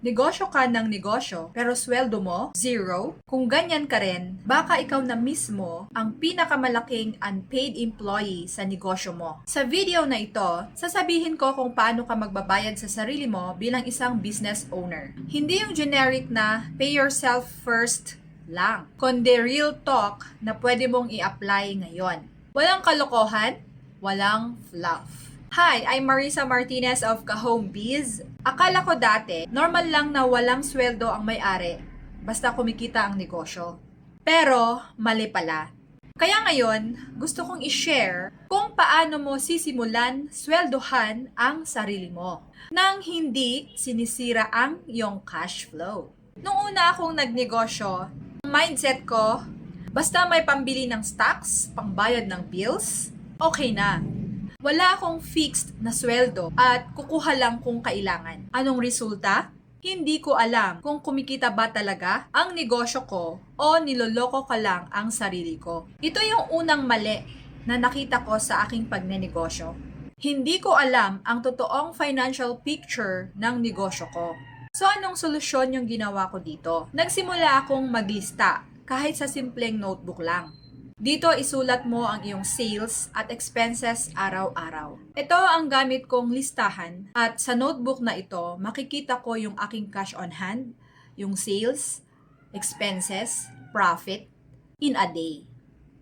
negosyo ka ng negosyo, pero sweldo mo, zero? Kung ganyan ka rin, baka ikaw na mismo ang pinakamalaking unpaid employee sa negosyo mo. Sa video na ito, sasabihin ko kung paano ka magbabayad sa sarili mo bilang isang business owner. Hindi yung generic na pay yourself first lang, kundi real talk na pwede mong i-apply ngayon. Walang kalokohan, walang fluff. Hi, I'm Marisa Martinez of Kahome Biz. Akala ko dati, normal lang na walang sweldo ang may-ari, basta kumikita ang negosyo. Pero, mali pala. Kaya ngayon, gusto kong i-share kung paano mo sisimulan sweldohan ang sarili mo nang hindi sinisira ang iyong cash flow. Nung una akong nagnegosyo, mindset ko, basta may pambili ng stocks, pangbayad ng bills, okay na. Wala akong fixed na sweldo at kukuha lang kung kailangan. Anong resulta? Hindi ko alam kung kumikita ba talaga ang negosyo ko o niloloko ka lang ang sarili ko. Ito yung unang mali na nakita ko sa aking pagnenegosyo. Hindi ko alam ang totoong financial picture ng negosyo ko. So anong solusyon yung ginawa ko dito? Nagsimula akong maglista kahit sa simpleng notebook lang. Dito isulat mo ang iyong sales at expenses araw-araw. Ito ang gamit kong listahan at sa notebook na ito makikita ko yung aking cash on hand, yung sales, expenses, profit in a day.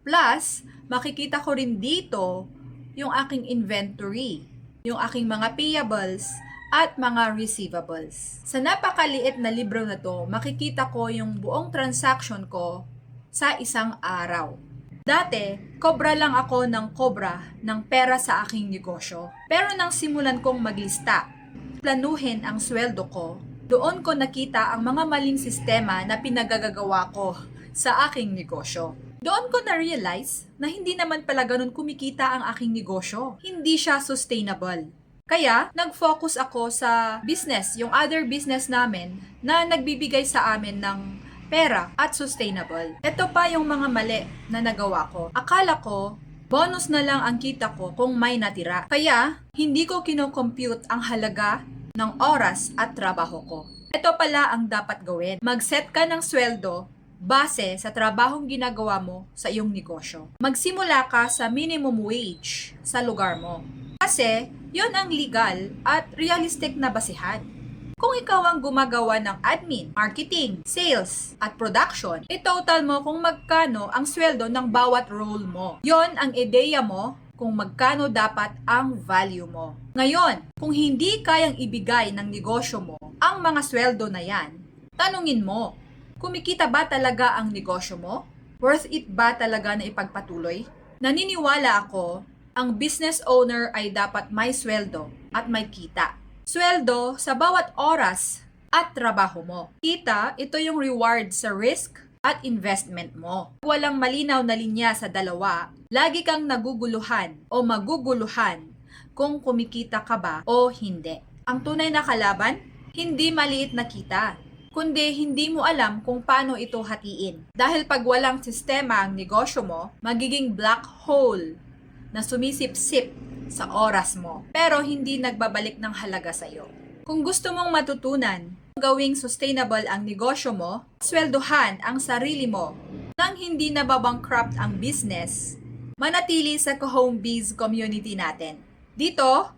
Plus, makikita ko rin dito yung aking inventory, yung aking mga payables at mga receivables. Sa napakaliit na libro na to, makikita ko yung buong transaction ko sa isang araw. Dati, kobra lang ako ng kobra ng pera sa aking negosyo. Pero nang simulan kong maglista, planuhin ang sweldo ko, doon ko nakita ang mga maling sistema na pinagagagawa ko sa aking negosyo. Doon ko na-realize na hindi naman pala ganun kumikita ang aking negosyo. Hindi siya sustainable. Kaya, nag-focus ako sa business, yung other business namin na nagbibigay sa amin ng pera at sustainable. Ito pa yung mga mali na nagawa ko. Akala ko, bonus na lang ang kita ko kung may natira. Kaya, hindi ko kinocompute ang halaga ng oras at trabaho ko. Ito pala ang dapat gawin. Mag-set ka ng sweldo base sa trabahong ginagawa mo sa iyong negosyo. Magsimula ka sa minimum wage sa lugar mo. Kasi, yon ang legal at realistic na basehan. Kung ikaw ang gumagawa ng admin, marketing, sales, at production, itotal mo kung magkano ang sweldo ng bawat role mo. Yon ang ideya mo kung magkano dapat ang value mo. Ngayon, kung hindi kayang ibigay ng negosyo mo ang mga sweldo na yan, tanungin mo, kumikita ba talaga ang negosyo mo? Worth it ba talaga na ipagpatuloy? Naniniwala ako, ang business owner ay dapat may sweldo at may kita sweldo sa bawat oras at trabaho mo. Kita, ito yung reward sa risk at investment mo. Walang malinaw na linya sa dalawa, lagi kang naguguluhan o maguguluhan kung kumikita ka ba o hindi. Ang tunay na kalaban, hindi maliit na kita, kundi hindi mo alam kung paano ito hatiin. Dahil pag walang sistema ang negosyo mo, magiging black hole na sumisip-sip sa oras mo, pero hindi nagbabalik ng halaga sa iyo. Kung gusto mong matutunan, gawing sustainable ang negosyo mo, sweldohan ang sarili mo nang hindi nababankrupt ang business, manatili sa Kahome Biz community natin. Dito,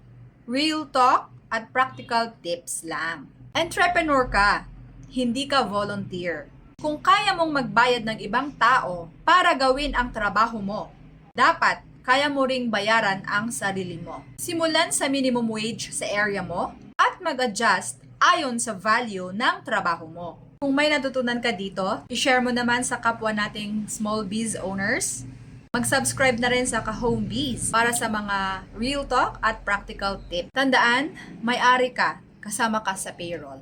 real talk at practical tips lang. Entrepreneur ka, hindi ka volunteer. Kung kaya mong magbayad ng ibang tao para gawin ang trabaho mo, dapat kaya mo ring bayaran ang sarili mo. Simulan sa minimum wage sa area mo at mag-adjust ayon sa value ng trabaho mo. Kung may natutunan ka dito, i-share mo naman sa kapwa nating small biz owners. Mag-subscribe na rin sa Kahome Biz para sa mga real talk at practical tip. Tandaan, may-ari ka, kasama ka sa payroll.